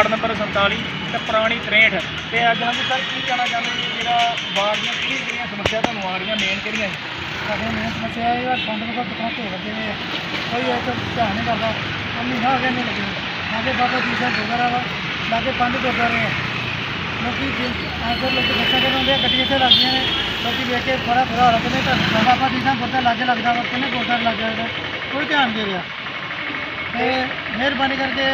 Ward number 47 ਤੇ ਪੁਰਾਣੀ 63 ਤੇ ਅੱਜ ਹਾਂਜੀ ਸਰ ਕੀ ਕਹਿਣਾ ਚਾਹੁੰਦੇ ਜੀ ਜਿਹੜਾ ਵਾਰਡ ਦੀਆਂ ਕਿਹੜੀਆਂ ਕਿਹੜੀਆਂ ਸਮੱਸਿਆ ਤੁਹਾਨੂੰ ਆ ਰਹੀਆਂ ਮੇਨ ਕਿਹੜੀਆਂ? ਜੀ ਸਾਡੇ ਮੇਨ ਸਮੱਸਿਆ ਇਹ ਹੈ ਫੰਡ ਨੂੰ ਕਿਤਨਾ ਢੋ ਲੱਗੇ ਨੇ। ਕੋਈ ਇਹ ਤਾਂ ਧਿਆਨ ਨਹੀਂ ਕਰਦਾ। ਉਹ ਮਹੀਨਾ ਹੋ ਨਹੀਂ ਲੱਗੇ ਲਾਗੇ ਬਾਬਾ ਜੀ ਸਾਹਿਬ ਗੁਰਦੁਆਰਾ ਵਾ ਲਾਗੇ ਪੰਜ ਗੁਰਦੁਆਰੇ ਆ। ਲੋਕੀ ਆਦਰ ਲੋਕ ਬੱਸਾਂ ਦੇ ਗੱਡੀਆਂ ਇੱਥੇ ਲੱਗਦੀਆਂ ਨੇ। ਲੋਕੀ ਵੇਖ ਕੇ ਬੜਾ ਬੁਰਾ ਹਾਲ ਕਹਿੰਦੇ ਤਾਂ ਬਾਬਾ ਜੀ ਸਾਹਿਬ ਗੁਰਦੁਆਰਾ ਲਾਗੇ ਲੱਗਦਾ ਵਾ, ਕਿੰਨੇ ਗੁਰਦੁਆਰੇ ਲੱਗ ਜਾਂਦਾ ਕੋਈ ਧਿਆਨ ਦੇ ਰਿਹਾ। ਤੇ ਮਿਹਰਬਾਨੀ ਕਰਕੇ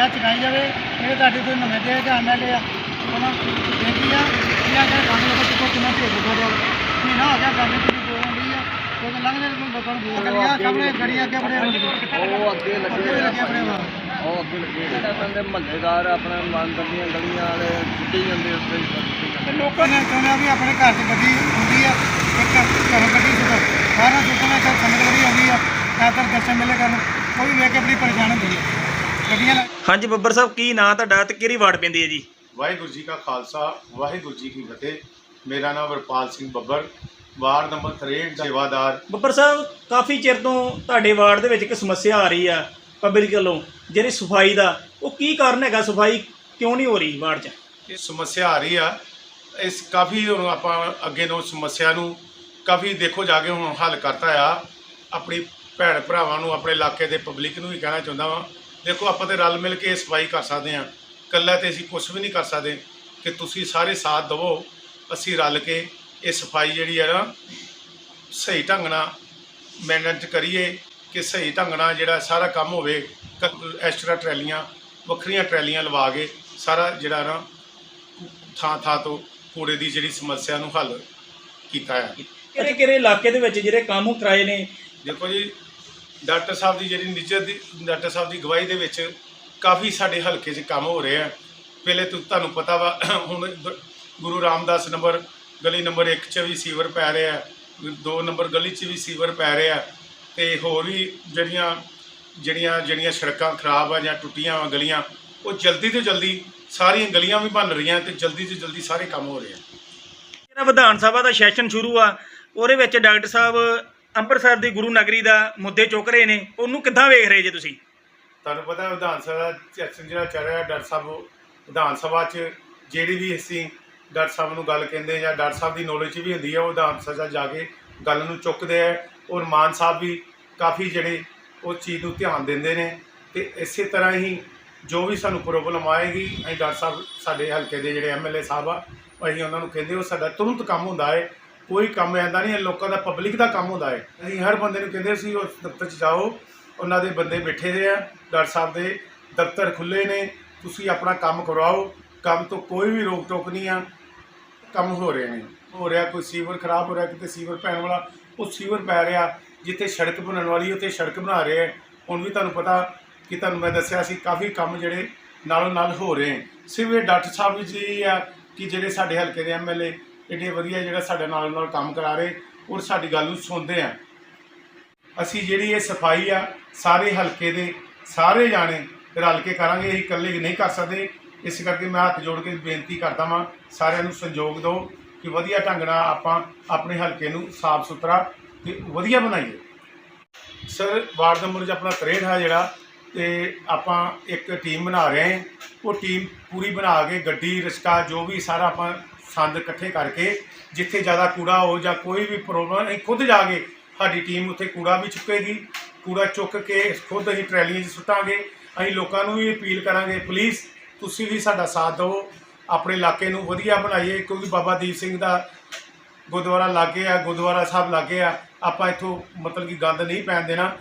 ਇਹ ਚੁਕਾਈ ਜਾਵੇ ਇਹ ਤੁਹਾਡੇ ਕੋਈ ਨੁਮਾਇੰਦੇ ਜਾਂ ਐਮਐਲਏ ਆ। ਉਹਨਾਂ ਦੇਖੀ ਆ ਕਿ ਆ ਕੇ ਕੰਮ ਲੋਕਾਂ ਤੋਂ ਕਿੰਨਾ ਭੇਜ ਹੋ ਰਿਹਾ। ਮਹੀਨਾ ਹੋ ਗਿਆ ਕੰਮ ਦੀ ਬੋਲ ਰਹੀ ਆ ਕੋਈ ਲੰਘਦੇ ਨੂੰ ਲੋਕਾਂ ਨੂੰ ਬੋਲ ਕਰੀਆ ਸਾਹਮਣੇ ਗੜੀਆਂ ਅੱਗੇ ਬੜੇ ਉਹ ਅੱਗੇ ਲੱਗੇ ਅੱਗੇ ਲੱਗੇ ਆਪਣੇ ਵਾ ਉਹ ਅੱਗੇ ਲੱਗੇ ਜਿਹੜਾ ਬੰਦੇ ਮਹੱਲੇਦਾਰ ਆਪਣੇ ਮੰਦਰ ਦੀਆਂ ਗਲੀਆਂ ਵਾਲੇ ਸੁੱਟੀ ਜਾਂਦੇ ਉੱਤੇ ਹੀ ਸੁੱਟੀ ਜਾਂਦੇ। ਤੇ ਲੋਕਾਂ ਨੇ ਚਾਹੁੰਦਾ ਵੀ ਆਪਣੇ ਘਰ 'ਚ ਗੱਡੀ ਹੁੰਦੀ ਆ ਇੱਕ ਘਰ ਗੱਡੀ ਸੁਣੋ ਸਾਰਾ ਸੁਣਨਾ ਸਭ ਸੰਗਤ ਵਾਲੀ ਆਉਂਦੀ ਆ ਐਤਰ ਦਰਸ਼ਨ ਮੇਲੇ ਕਰਨ। ਕੋਈ ਵੇਖ ਕੇ ਬੜੀ ਪਰੇਸ਼ਾਨ ਹੁੰਦੀ। ਹੈ ਗੱਡੀਆਂ ਹਾਂਜੀ ਬੱਬਰ ਸਾਹਿਬ ਕੀ ਨਾਂ ਤੁਹਾਡਾ ਤੇ ਕਿਹੜੀ ਵਾਰਡ ਪੈਂਦੀ ਹੈ ਜੀ? ਵਾਹਿਗੁਰੂ ਜੀ ਕਾ ਖਾਲਸਾ ਵਾਹਿਗੁਰੂ ਜੀ ਕੀ ਫਤਿਹ। ਮੇਰਾ ਨਾਮ ਵਰਪਾਲ ਸਿੰਘ ਬੱਬਰ ਵਾਰਡ ਨੰਬਰ 63 ਦਾ ਸੇਵਾਦਾਰ। ਬੱਬਰ ਸਾਹਿਬ ਕਾਫੀ ਚਿਰ ਤੋਂ ਤੁਹਾਡੇ ਵਾਰਡ ਦੇ ਵਿੱਚ ਇੱਕ ਸਮੱਸਿਆ ਆ ਰਹੀ ਆ ਪਬਲਿਕ ਵੱਲੋਂ ਜਿਹੜੀ ਸਫ਼ਾਈ ਦਾ। ਉਹ ਕੀ ਕਾਰਨ ਹੈਗਾ? ਸਫ਼ਾਈ ਕਿਉਂ ਨਹੀਂ ਹੋ ਰਹੀ ਵਾਰਡ 'ਚ? ਇਹ ਸਮੱਸਿਆ ਆ ਰਹੀ ਆ। ਇਸ ਕਾਫੀ ਹੁਣ ਆਪਾਂ ਅੱਗੇ ਤੋਂ ਸਮੱਸਿਆ ਨੂੰ ਕਾਫੀ ਦੇਖੋ ਜਾ ਕੇ ਹੁਣ ਹੱਲ ਕਰਤਾ ਆ। ਆਪਣੀ ਭੈਣ ਭਰਾਵਾਂ ਨੂੰ ਆਪਣੇ ਇਲਾਕੇ ਦੇ ਪਬਲਿਕ ਨੂੰ ਵੀ ਕਹਿਣਾ ਚਾਹੁੰਦਾ ਵਾਂ। ਦੇਖੋ ਆਪਾਂ ਤੇ ਰਲ ਮਿਲ ਕੇ ਇਹ ਸਫ਼ਾਈ ਕਰ ਸਕਦੇ ਹਾਂ। ਇਕੱਲਾ ਤੇ ਅਸੀਂ ਕੁਝ ਵੀ ਨਹੀਂ ਕਰ ਸਕਦੇ ਕਿ ਤੁਸੀਂ ਸਾਰੇ ਸਾਥ ਦਿਵੋ। ਅਸੀਂ ਰਲ ਕੇ ਇਹ ਸਫ਼ਾਈ ਜਿਹੜੀ ਹੈ ਨਾ ਸਹੀ ਢੰਗ ਨਾਲ ਮੈਨੇਜ ਕਰੀਏ ਕਿ ਸਹੀ ਢੰਗ ਨਾਲ ਜਿਹੜਾ ਸਾਰਾ ਕੰਮ ਹੋਵੇ ਐਕਸਟਰਾ ਟਰੈਲੀਆਂ ਵੱਖਰੀਆਂ ਟਰੈਲੀਆਂ ਲਵਾ ਕੇ ਸਾਰਾ ਜਿਹੜਾ ਨਾ ਥਾਂ ਥਾਂ ਤੋਂ ਕੂੜੇ ਦੀ ਜਿਹੜੀ ਸਮੱਸਿਆ ਨੂੰ ਹੱਲ ਕੀਤਾ ਹੈ। ਕਿਹੜੇ ਕਿਹੜੇ ਇਲਾਕੇ ਦੇ ਵਿੱਚ ਜਿਹੜੇ ਕੰਮ ਕਰਾਏ ਨੇ? ਦੇਖੋ ਜੀ ਡਾਕਟਰ ਸਾਹਿਬ ਦੀ ਜਿਹੜੀ ਨਿਜਰ ਦੀ, ਡਾਕਟਰ ਸਾਹਿਬ ਦੀ ਗਵਾਹੀ ਦੇ ਵਿੱਚ ਕਾਫੀ ਸਾਡੇ ਹਲਕੇ 'ਚ ਕੰਮ ਹੋ ਰਿਹਾ ਪਹਿਲੇ ਤੁ- ਤੁਹਾਨੂੰ ਪਤਾ ਵਾ, ਹੁਣ ਗੁਰੂ ਰਾਮਦਾਸ ਨੰਬਰ ਗਲੀ ਨੰਬਰ 1 'ਚ ਵੀ ਸੀਵਰ ਪੈ ਰਿਹਾ ਦੋ ਨੰਬਰ ਗਲੀ 'ਚ ਵੀ ਸੀਵਰ ਪੈ ਰਿਹਾ ਤੇ ਹੋਰ ਵੀ ਜਿਹੜੀਆਂ ਜਿਹੜੀਆਂ ਜਿਹੜੀਆਂ ਸੜਕਾਂ ਖਰਾਬ ਆ ਜਾਂ ਟੁੱਟੀਆਂ ਵਾ ਗਲੀਆਂ, ਉਹ ਜਲਦੀ ਤੋਂ ਜਲਦੀ ਸਾਰੀਆਂ ਗਲੀਆਂ ਵੀ ਬਣ ਰਹੀਆਂ ਤੇ ਜਲਦੀ ਤੋਂ ਜਲਦੀ ਸਾਰੇ ਕੰਮ ਹੋ ਰਹੇ ਆ। ਜਿਹੜਾ ਵਿਧਾਨ ਸਭਾ ਦਾ ਸੈਸ਼ਨ ਸ਼ੁਰੂ ਆ, ਉਹਦੇ ਵਿੱਚ ਡਾਕਟਰ ਸਾਹਿਬ ਅੰਮ੍ਰਿਤਸਰ ਦੀ ਗੁਰੂ ਨਗਰੀ ਦਾ ਮੁੱਦੇ ਚੁੱਕ ਰਹੇ ਨੇ, ਉਹਨੂੰ ਕਿੱਦਾਂ ਵੇਖ ਰਹੇ ਜੇ ਤੁਸੀਂ? ਤੁਹਾਨੂੰ ਪਤਾ ਵਿਧਾਨ ਸਭਾ ਦਾ ਸੈਸ਼ਨ ਜਿਹੜਾ ਚੱਲ ਰਿਹਾ, ਡਾਕਟਰ ਸਾਹਿਬ, ਵਿਧਾਨ ਸਭਾ 'ਚ ਜਿਹੜੀ ਵੀ ਅਸੀਂ ਡਾਕਟਰ ਸਾਹਿਬ ਨੂੰ ਗੱਲ ਕਹਿੰਦੇ ਜਾਂ ਡਾਕਟਰ ਸਾਹਿਬ ਦੀ ਨੌਲੇਜ ਵੀ ਹੁੰਦੀ ਹੈ ਉਹ ਵਿਧਾਨ ਸਭਾ 'ਚ ਜਾ ਕੇ ਗੱਲ ਨੂੰ ਚੁੱਕਦੇ ਆ ਔਰ ਮਾਨ ਸਾਹਿਬ ਵੀ ਕਾਫੀ ਜਿਹੜੇ ਉਹ ਚੀਜ਼ ਨੂੰ ਧਿਆਨ ਦਿੰਦੇ ਨੇ ਤੇ ਇਸੇ ਤਰ੍ਹਾਂ ਹੀ ਜੋ ਵੀ ਸਾਨੂੰ ਪ੍ਰੋਬਲਮ ਆਏਗੀ, ਅਸੀਂ ਡਾਕਟਰ ਸਾਹਿਬ ਸਾਡੇ ਹਲਕੇ ਦੇ ਜਿਹੜੇ ਐਮਐਲਏ ਸਾਹਿਬ ਆ, ਅਸੀਂ ਉਹਨਾਂ ਨੂੰ ਕਹਿੰਦੇ, ਉਹ ਸਾਡਾ ਤੁਰੰਤ ਕੰਮ ਹੁੰਦਾ ਹੈ ਕੋਈ ਕੰਮ ਐਂਦਾ ਨਹੀਂ ਹੈ, ਲੋਕਾਂ ਦਾ ਪਬਲਿਕ ਦਾ ਕੰਮ ਹੁੰਦਾ ਹੈ। ਅਸੀਂ ਹਰ ਬੰਦੇ ਨੂੰ ਕਹਿੰਦੇ ਸੀ ਉਸ ਦਫ਼ਤਰ 'ਚ ਜਾਓ, ਉਹਨਾਂ ਦੇ ਬੰਦੇ ਬੈਠੇ ਦੇ ਆ, ਡਾਕਟਰ ਸਾਹਿਬ ਦੇ ਦਫ਼ਤਰ ਖੁੱਲੇ ਨੇ, ਤੁਸੀਂ ਆਪਣਾ ਕੰਮ ਕਰਵਾਓ, ਕੰਮ ਤੋਂ ਕੋਈ ਵੀ ਰੋਕ ਟੋਕ ਨਹੀਂ ਆ, ਕੰਮ ਹੋ ਰਹੇ ਨੇ। ਹੋ ਰਿਹਾ ਕੋਈ ਸੀਵਰ ਖਰਾਬ ਹੋ ਰਿਹਾ, ਕਿਤੇ ਸੀਵਰ ਪੈਣ ਵਾਲਾ, ਉਹ ਸੀਵਰ ਪੈ ਰਿਹਾ, ਜਿੱਥੇ ਸੜਕ ਬਣਨ ਵਾਲੀ ਉੱਥੇ ਸੜਕ ਬਣਾ ਰਹੇ ਆ ਹੁਣ ਵੀ ਤੁਹਾਨੂੰ ਪਤਾ ਕਿ ਤੁਹਾਨੂੰ ਮੈਂ ਦੱਸਿਆ ਸੀ, ਕਾਫੀ ਕੰਮ ਜਿਹੜੇ ਨਾਲੋਂ ਨਾਲ ਹੋ ਰਹੇ ਆ ਸਿਰਫ ਇਹ ਡਾਕਟਰ ਸਾਹਿਬ ਵੀ ਜੀ ਆ, ਕਿ ਜਿਹੜੇ ਸਾਡੇ ਹਲਕੇ ਦੇ ਐਮਐਲਏ ਏਡੇ ਵਧੀਆ ਜਿਹੜਾ ਸਾਡੇ ਨਾਲ ਨਾਲ ਕੰਮ ਕਰਾ ਰਹੇ ਔਰ ਸਾਡੀ ਗੱਲ ਨੂੰ ਸੁਣਦੇ ਆ। ਅਸੀਂ ਜਿਹੜੀ ਇਹ ਸਫ਼ਾਈ ਆ, ਸਾਰੇ ਹਲਕੇ ਦੇ ਸਾਰੇ ਜਾਣੇ ਰਲ ਕੇ ਕਰਾਂਗੇ, ਅਸੀਂ ਇਕੱਲੇ ਨਹੀਂ ਕਰ ਸਕਦੇ। ਇਸ ਕਰਕੇ ਮੈਂ ਹੱਥ ਜੋੜ ਕੇ ਬੇਨਤੀ ਕਰਦਾ ਵਾਂ, ਸਾਰਿਆਂ ਨੂੰ ਸੰਯੋਗ ਦਿਓ ਕਿ ਵਧੀਆ ਢੰਗ ਨਾਲ ਆਪਾਂ ਆਪਣੇ ਹਲਕੇ ਨੂੰ ਸਾਫ਼ ਸੁਥਰਾ ਤੇ ਵਧੀਆ ਬਣਾਈਏ। ਸਰ, ਵਾਰਡ ਨੰਬਰ 'ਚ ਆਪਣਾ 63 ਹੈ ਜਿਹੜਾ ਤੇ ਆਪਾਂ ਇੱਕ ਟੀਮ ਬਣਾ ਰਹੇ ਹਾਂ। ਉਹ ਟੀਮ ਪੂਰੀ ਬਣਾ ਕੇ ਗੱਡੀ ਰਿਸਕਾ ਜੋ ਵੀ ਸਾਰਾ ਆਪਾਂ ਸੰਦ ਇਕੱਠੇ ਕਰਕੇ, ਜਿੱਥੇ ਜ਼ਿਆਦਾ ਕੂੜਾ ਹੋ ਜਾਂ ਕੋਈ ਵੀ ਪ੍ਰੋਬਲਮ ਅਸੀਂ ਖੁਦ ਜਾ ਕੇ ਸਾਡੀ ਟੀਮ ਉੱਥੇ ਕੂੜਾ ਵੀ ਚੁੱਕੇਗੀ। ਕੂੜਾ ਚੁੱਕ ਕੇ ਖੁਦ ਅਸੀਂ ਟਰੈਲੀਆਂ 'ਚ ਸੁੱਟਾਂਗੇ। ਅਸੀਂ ਲੋਕਾਂ ਨੂੰ ਵੀ ਅਪੀਲ ਕਰਾਂਗੇ ਪਲੀਜ਼ ਤੁਸੀਂ ਵੀ ਸਾਡਾ ਸਾਥ ਦਿਓ। ਆਪਣੇ ਇਲਾਕੇ ਨੂੰ ਵਧੀਆ ਬਣਾਈਏ, ਕਿਉਂਕਿ ਬਾਬਾ ਦੀਪ ਸਿੰਘ ਦਾ ਗੁਰਦੁਆਰਾ ਲਾਗੇ ਆ, ਗੁਰਦੁਆਰਾ ਸਾਹਿਬ ਲਾਗੇ ਆ। ਆਪਾਂ ਇੱਥੋਂ ਮਤਲਬ ਕਿ ਗੰਦ ਨਹੀਂ ਪੈਣ ਦੇਣਾ।